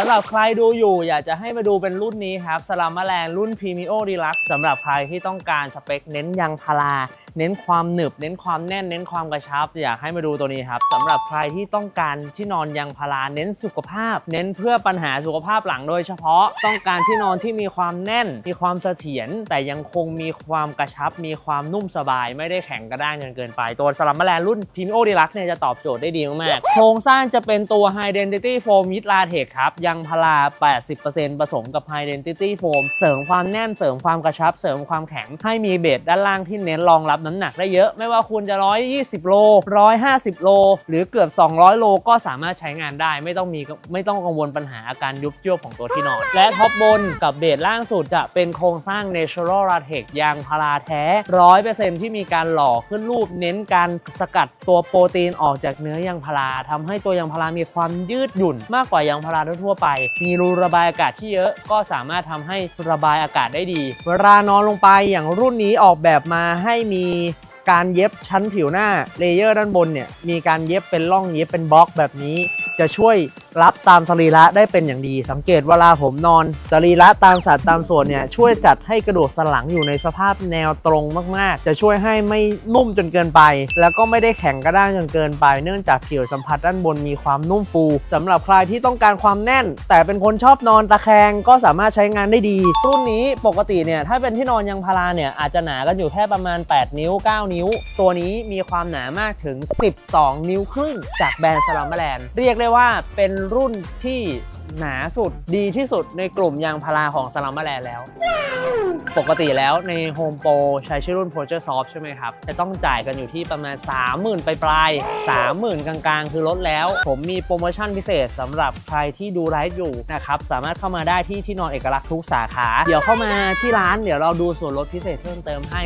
สำหรับใครดูอยู่ อยากจะให้มาดูเป็นรุ่นนี้ครับสลามแมลงรุ่น p r e m i o Deluxe สำหรับใครที่ต้องการสเปคเน้นยางพารา เน้นความหนึบ เน้นความแน่น เน้นความกระชับ อยากให้มาดูตัวนี้ครับสำหรับใครที่ต้องการที่นอนยางพารา เน้นสุขภาพ เน้นเพื่อปัญหาสุขภาพหลังโดยเฉพาะ ต้องการที่นอนที่มีความแน่น มีความเสถียร แต่ยังคงมีความกระชับ มีความนุ่มสบาย ไม่ได้แข็งกระด้างจนเกินไป ตัวสลัมแมลงรุ่น p r e m i o Deluxe เนี่ยจะตอบโจทย์ได้ดีมากๆ โครงสร้างจะเป็นตัว High Density Foam Mid Latex ครับยางพารา 80%ผสมกับ High Density Foam เสริมความแน่นเสริมความกระชับ เสริมความแข็งให้มีเบสด้านล่างที่เน้นรองรับน้ำหนักได้เยอะ ไม่ว่าคุณจะ 120 โล 150 โล หรือเกือบ 200 โลก็สามารถใช้งานได้ ไม่ต้องมีไม่ต้องกังวลปัญหาอาการยุบยวบของตัวที่นอน และท็อปบนกับเบสล่างสุดจะเป็นโครงสร้าง Natural Latex ยางพาราแท้ 100%ที่มีการหล่อขึ้นรูปเน้นการสกัดตัวโปรตีนออกจากเนื้อยางพาราทำให้ตัวยางพารามีความยืดหยุ่นมากกว่ายางพาราทั่วไป มีรูระบายอากาศที่เยอะ ก็สามารถทำให้ระบายอากาศได้ดี เวลานอนลงไปอย่างรุ่นนี้ออกแบบมาให้มีการเย็บชั้นผิวหน้าเลเยอร์ด้านบนเนี่ยมีการเย็บเป็นร่องเย็บเป็นบล็อกแบบนี้ จะช่วยรับตามสรีระได้เป็นอย่างดี สังเกตเวลาผมนอน สรีระตามสัดตามส่วนเนี่ยช่วยจัดให้กระดูกสันหลังอยู่ในสภาพแนวตรงมาก ๆ จะช่วยให้ไม่นุ่มจนเกินไป แล้วก็ไม่ได้แข็งกระด้างจนเกินไป เนื่องจากผิวสัมผัสด้านบนมีความนุ่มฟูสำหรับใครที่ต้องการความแน่น แต่เป็นคนชอบนอนตะแคงก็สามารถใช้งานได้ดี รุ่นนี้ปกติเนี่ยถ้าเป็นที่นอนยางพาราเนี่ยอาจจะหนากันอยู่แค่ประมาณ 8 นิ้ว 9 นิ้ว ตัวนี้มีความหนามากถึง 12 นิ้วครึ่งจากแบรนด์สลามแลนด์เรียกได้ว่าเป็นรุ่นที่หนาสุดดีที่สุดในกลุ่มยางพาราของสลามแลนด์แล้ว ปกติแล้วใน Home Pro ใช้ชื่อรุ่น p o r t e r Soft ใช่ไหมครับ จะต้องจ่ายกันอยู่ที่ประมาณ 30,000 ไปปลายๆ30,000 กลางๆ คือลดแล้ว ผมมีโปรโมชั่นพิเศษสำหรับใครที่ดูไลฟ์อยู่นะครับ สามารถเข้ามาได้ที่ที่นอนเอกลักษณ์ทุกสาขา เดี๋ยวเข้ามาที่ร้านเดี๋ยวเราดูส่วนลดพิเศษเพิ่มเติมให้